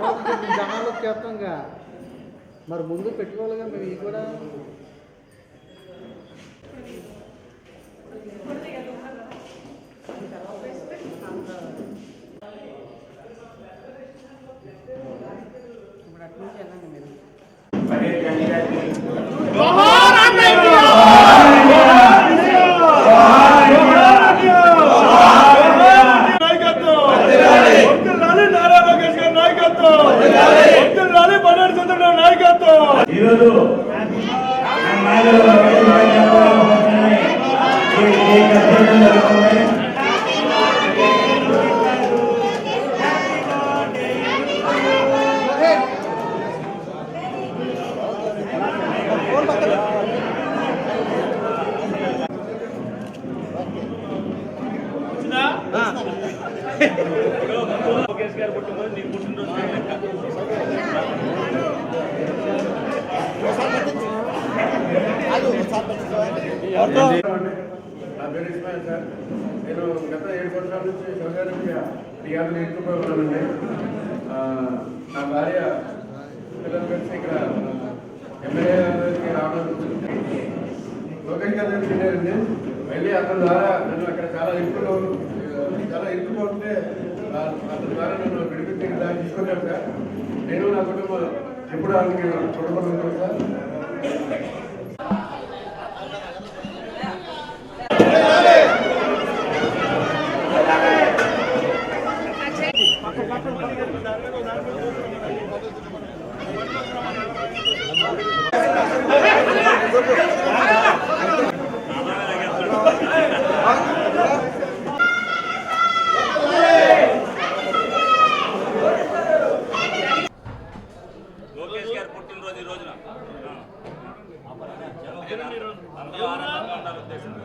జనాలకు చేస్తాంగా మరి ముందు పెట్టుకోవాలిగా మేము ఇది కూడా? నాలుగు ఈ కచేరీలు జరుగుతున్నాయి. నా పేరు ఇస్మాయిల్ సార్. నేను గత ఏడు సంవత్సరాల నుంచి సౌదారెడ్డి టీఆర్ నేర్చుకుపోయి ఉన్నానండి నా భార్య పిల్లలు కలిసి ఇక్కడ ఎమ్మెల్యే రావడం లోకేష్ గారు దగ్గరికి వెళ్ళారండి. వెళ్ళి అతని ద్వారా నన్ను అక్కడ చాలా ఇంట్లో చాలా ఇంట్లో ఉంటే అతని ద్వారా నన్ను విడిపించి దాన్ని తీసుకున్నాను సార్. నేను నా కుటుంబం ఎప్పుడు ఆయనకి చూడబడుతున్నాను సార్ లోకేష్ గారి పుట్టినరోజు ఈ రోజున అందరూ ఆనందంగా ఉండాలి ఉద్దేశంతో.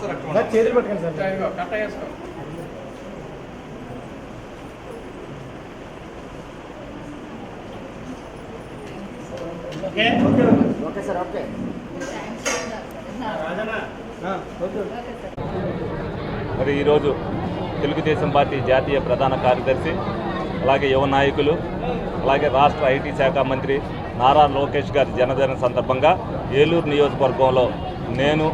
చేతులు పట్టుకోండి sir. Okay? Sir okay. Okay. మరి ఈరోజు తెలుగుదేశం పార్టీ జాతీయ ప్రధాన కార్యదర్శి అలాగే యువ నాయకులు అలాగే రాష్ట్ర ఐటీ శాఖ మంత్రి నారా లోకేష్ గారి జన్మదిన సందర్భంగా ఏలూరు నియోజకవర్గంలో నేను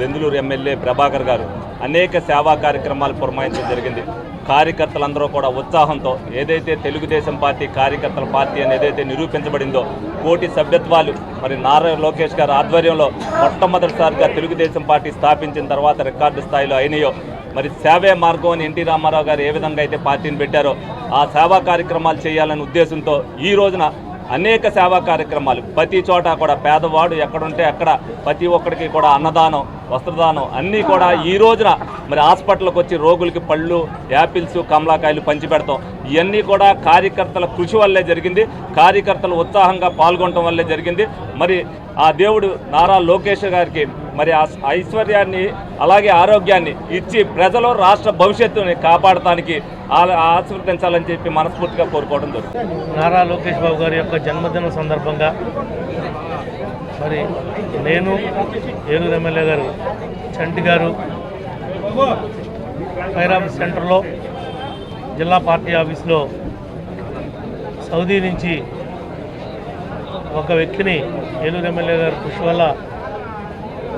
దెందులూరు ఎమ్మెల్యే ప్రభాకర్ గారు అనేక సేవా కార్యక్రమాలు పురమాయించడం జరిగింది. కార్యకర్తలందరూ కూడా ఉత్సాహంతో ఏదైతే తెలుగుదేశం పార్టీ కార్యకర్తల పార్టీ అని ఏదైతే నిరూపించబడిందో కోటి సభ్యత్వాలు మరి నారా లోకేష్ గారి ఆధ్వర్యంలో మొట్టమొదటిసారిగా తెలుగుదేశం పార్టీ స్థాపించిన తర్వాత రికార్డు స్థాయిలో అయినాయో మరి సేవే మార్గం అని ఎన్టీ రామారావు గారు ఏ విధంగా అయితే పార్టీని పెట్టారో ఆ సేవా కార్యక్రమాలు చేయాలనే ఉద్దేశంతో ఈ రోజున అనేక సేవా కార్యక్రమాలు ప్రతి చోట కూడా పేదవాడు ఎక్కడుంటే అక్కడ ప్రతి ఒక్కడికి కూడా అన్నదానం వస్త్రదానం అన్నీ కూడా ఈ రోజున మరి హాస్పిటల్కి వచ్చి రోగులకి పళ్ళు యాపిల్స్ కమలాకాయలు పంచిపెడతాం ఇవన్నీ కూడా కార్యకర్తల కృషి వల్లే జరిగింది. కార్యకర్తలు ఉత్సాహంగా పాల్గొనడం వల్లే జరిగింది. మరి ఆ దేవుడు నారా లోకేష్ గారికి మరి ఆ ఐశ్వర్యాన్ని అలాగే ఆరోగ్యాన్ని ఇచ్చి ప్రజలు రాష్ట్ర భవిష్యత్తుని కాపాడటానికి ఆ- ఆశీర్వదించాలని చెప్పి మనస్ఫూర్తిగా కోరుకోవడం జరుగుతుంది. నారా లోకేష్ బాబు గారి యొక్క జన్మదిన సందర్భంగా మరి నేను ఏలూరు ఎమ్మెల్యే గారు చంటి గారు ఫైర్ ఆఫీస్ సెంటర్లో జిల్లా పార్టీ ఆఫీస్లో సౌదీ నుంచి ఒక వ్యక్తిని ఏలూరు ఎమ్మెల్యే గారు కృషి వల్ల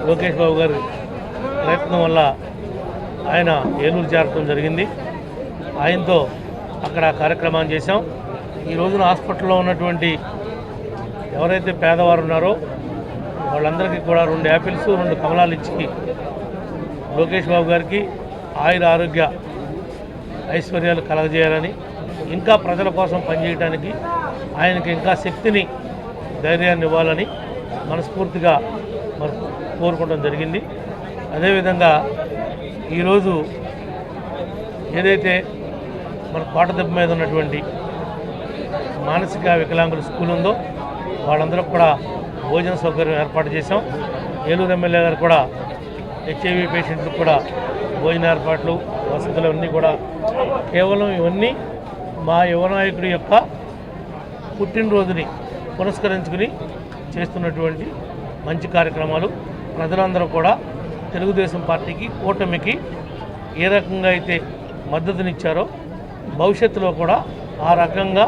లోకేష్ బాబు గారి ప్రయత్నం వల్ల ఆయన ఏలూరు చేరటం జరిగింది. ఆయనతో అక్కడ కార్యక్రమాన్ని చేశాం. ఈ రోజున హాస్పిటల్లో ఉన్నటువంటి ఎవరైతే పేదవారు ఉన్నారో వాళ్ళందరికీ కూడా రెండు యాపిల్స్ రెండు కమలాలు ఇచ్చి లోకేష్ బాబు గారికి ఆయుర ఆరోగ్య ఐశ్వర్యాలు కలగజేయాలని ఇంకా ప్రజల కోసం పనిచేయడానికి ఆయనకి ఇంకా శక్తిని ధైర్యాన్ని ఇవ్వాలని మనస్ఫూర్తిగా మరి కోరుకోవడం జరిగింది. అదేవిధంగా ఈరోజు ఏదైతే మన కోటదెబ్బ మీద ఉన్నటువంటి మానసిక వికలాంగుల స్కూల్ ఉందో వాళ్ళందరూ కూడా భోజన సౌకర్యం ఏర్పాటు చేశాం. ఏలూరు ఎమ్మెల్యే గారు కూడా హెచ్ఐవి పేషెంట్లకు కూడా భోజన ఏర్పాట్లు వసతులు అన్నీ కూడా కేవలం ఇవన్నీ మా యువనాయకుడి యొక్క పుట్టినరోజుని పురస్కరించుకుని చేస్తున్నటువంటి మంచి కార్యక్రమాలు. ప్రజలందరూ కూడా తెలుగుదేశం పార్టీకి కూటమికి ఏ రకంగా అయితే మద్దతునిచ్చారో భవిష్యత్తులో కూడా ఆ రకంగా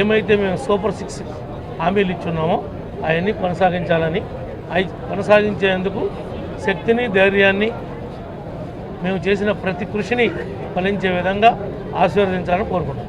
ఏమైతే మేము సూపర్ సిక్స్ హామీలు ఇచ్చున్నామో అవన్నీ కొనసాగించాలని అవి కొనసాగించేందుకు శక్తిని ధైర్యాన్ని మేము చేసిన ప్రతి కృషిని ఫలించే విధంగా ఆశీర్వదించాలని కోరుకుంటున్నాం.